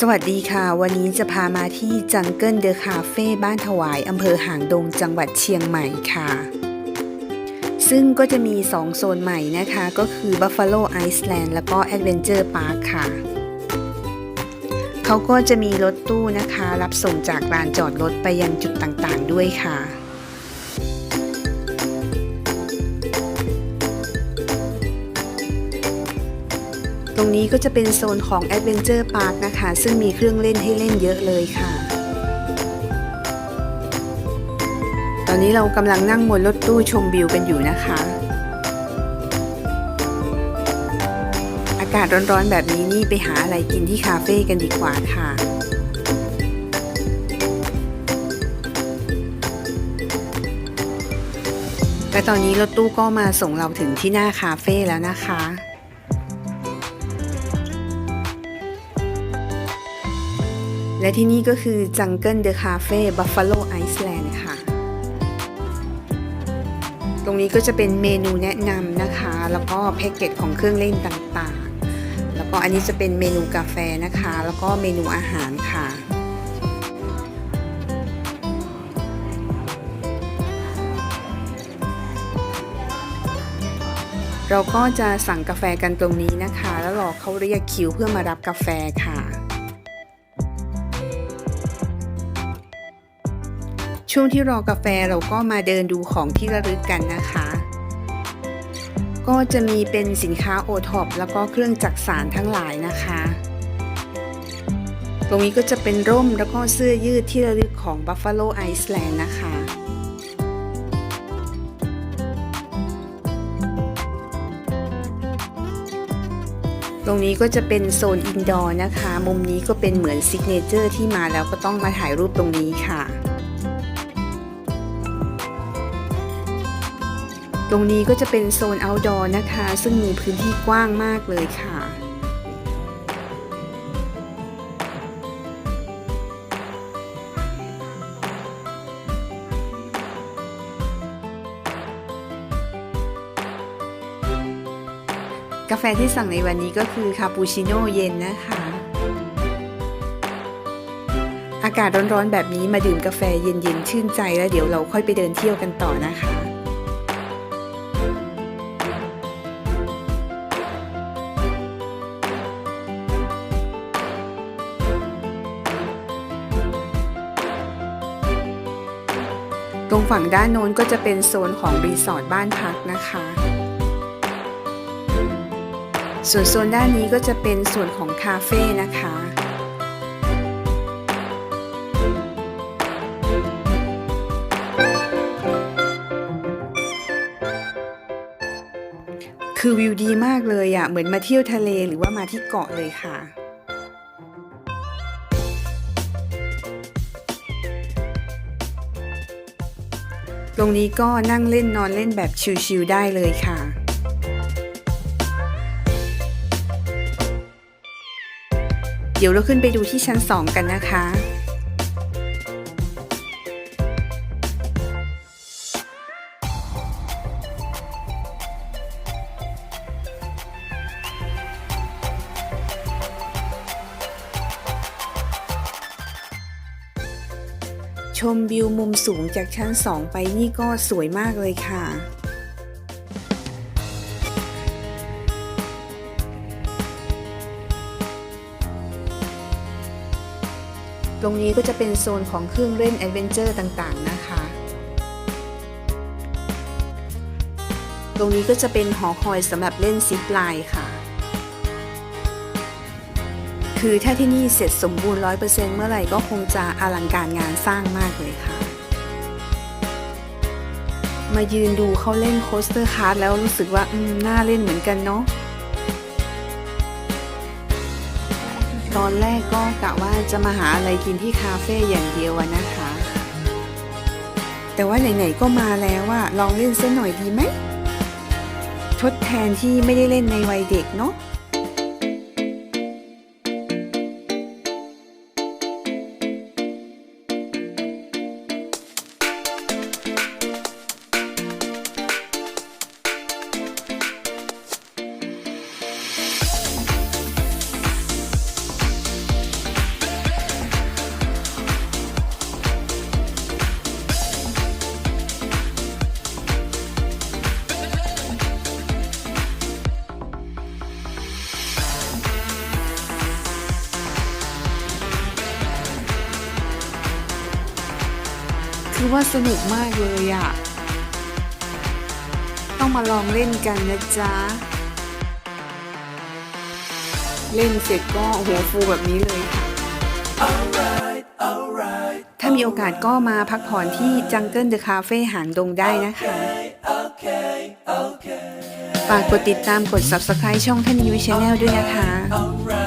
สวัสดีค่ะ วันนี้จะพามาที่จังเกิลเดอะคาเฟ่บ้านถวายอำเภอหางดงจังหวัดเชียงใหม่ค่ะ ซึ่งก็จะมี 2 โซนใหม่นะคะ ก็คือ Buffalo Iceland แล้วก็ Adventure Park ค่ะ เขาก็จะมีรถตู้นะคะ รับส่งจากลานจอดรถไปยังจุดต่างๆด้วยค่ะ ตรงนี้ก็จะเป็นโซนของ Adventure Park นะคะ ซึ่งมีเครื่องเล่นให้เล่นเยอะเลยค่ะ ตอนนี้เรากำลังนั่งบนรถตู้ชมวิวกันอยู่นะคะ อากาศร้อนๆแบบนี้นี่ไปหาอะไรกินที่คาเฟ่กันดีกว่าค่ะและตอนนี้รถตู้ก็มาส่งเราถึงที่หน้าคาเฟ่แล้วนะคะ และที่นี่ก็คือ Jungle The Cafe Buffalo Iceland ค่ะ ตรงนี้ก็จะเป็นเมนูแนะนำนะคะ แล้วก็แพ็กเกจของเครื่องเล่นต่างๆ แล้วก็อันนี้จะเป็นเมนูกาแฟนะคะ แล้วก็เมนูอาหารค่ะเราก็จะสั่งกาแฟกันตรงนี้นะคะ แล้วรอเขาเรียกคิวเพื่อมารับกาแฟค่ะ ช่วงที่รอกาแฟเราก็มาเดินดูของที่ระลึกกันนะคะ ก็จะมีเป็นสินค้าโอท็อปแล้วก็เครื่องจักสารทั้งหลายนะคะ ตรงนี้ก็จะเป็นร่มแล้วก็เสื้อยืดที่ระลึกของ Buffalo Iceland นะคะตรงนี้ก็จะเป็นโซนอินดอร์นะคะ มุมนี้ก็เป็นเหมือนซิกเนเจอร์ที่มาแล้วก็ต้องมาถ่ายรูปตรงนี้ค่ะ ตรงนี้ก็จะเป็นโซน outdoor นะคะ ซึ่งมีพื้นที่กว้างมากเลยค่ะกาแฟที่สั่งในวันนี้ก็คือคาปูชิโน่เย็นนะคะ อากาศร้อนๆแบบนี้มาดื่มกาแฟเย็นๆ ชื่นใจแล้วเดี๋ยวเราค่อยไปเดินเที่ยวกันต่อนะคะ ตรงฝั่งด้านโน้นก็จะเป็นโซนของรีสอร์ทบ้านพักนะคะ ส่วนโซนด้านนี้ก็จะเป็นส่วนของคาเฟ่นะคะคือวิวดีมากเลยอะ่ะ เหมือนมาเที่ยวทะเลหรือว่ามาที่เกาะเลยค่ะ ตรงนี้ก็นั่งเล่นนอนเล่นแบบชิลๆได้เลยค่ะเดี๋ยวเราขึ้นไปดูที่ชั้น 2 กันนะคะ ชมวิวมุมสูงจากชั้น 2 ไปนี่ก็สวยมากเลยค่ะตรงนี้ก็จะเป็นโซนของเครื่องเล่นแอดเวนเจอร์ต่างๆนะคะ ตรงนี้ก็จะเป็นหอคอยสำหรับเล่นซิปไลน์ค่ะ คือถ้าที่นี่เสร็จสมบูรณ์ 100%เมื่อไหร่ก็คงจะอลังการงานสร้างมากเลยค่ะ มายืนดูเขาเล่นโคสเตอร์คาร์ดแล้วรู้สึกว่า อืม น่าเล่นเหมือนกันเนาะตอนแรกก็กะว่าจะมาหาอะไรกินที่คาเฟ่อย่างเดียวนะคะ แต่ว่าไหนๆก็มาแล้วว่าลองเล่นสักหน่อยดีไหม ทดแทนที่ไม่ได้เล่นในวัยเด็กเนาะ คือว่าสนุกมากเลยอะต้องมาลองเล่นกันนะจ๊ะ เล่นเสร็จก็หัวฟูแบบนี้เลยค่ะถ้ามีโอกาสก็มาพักผ่อนที่จังเกิลเดอะคาเฟ่หางดงได้นะคะฝากกดติดตามกด Subscribe ช่องท่านยุ้ยชาแนลด้วยนะคะ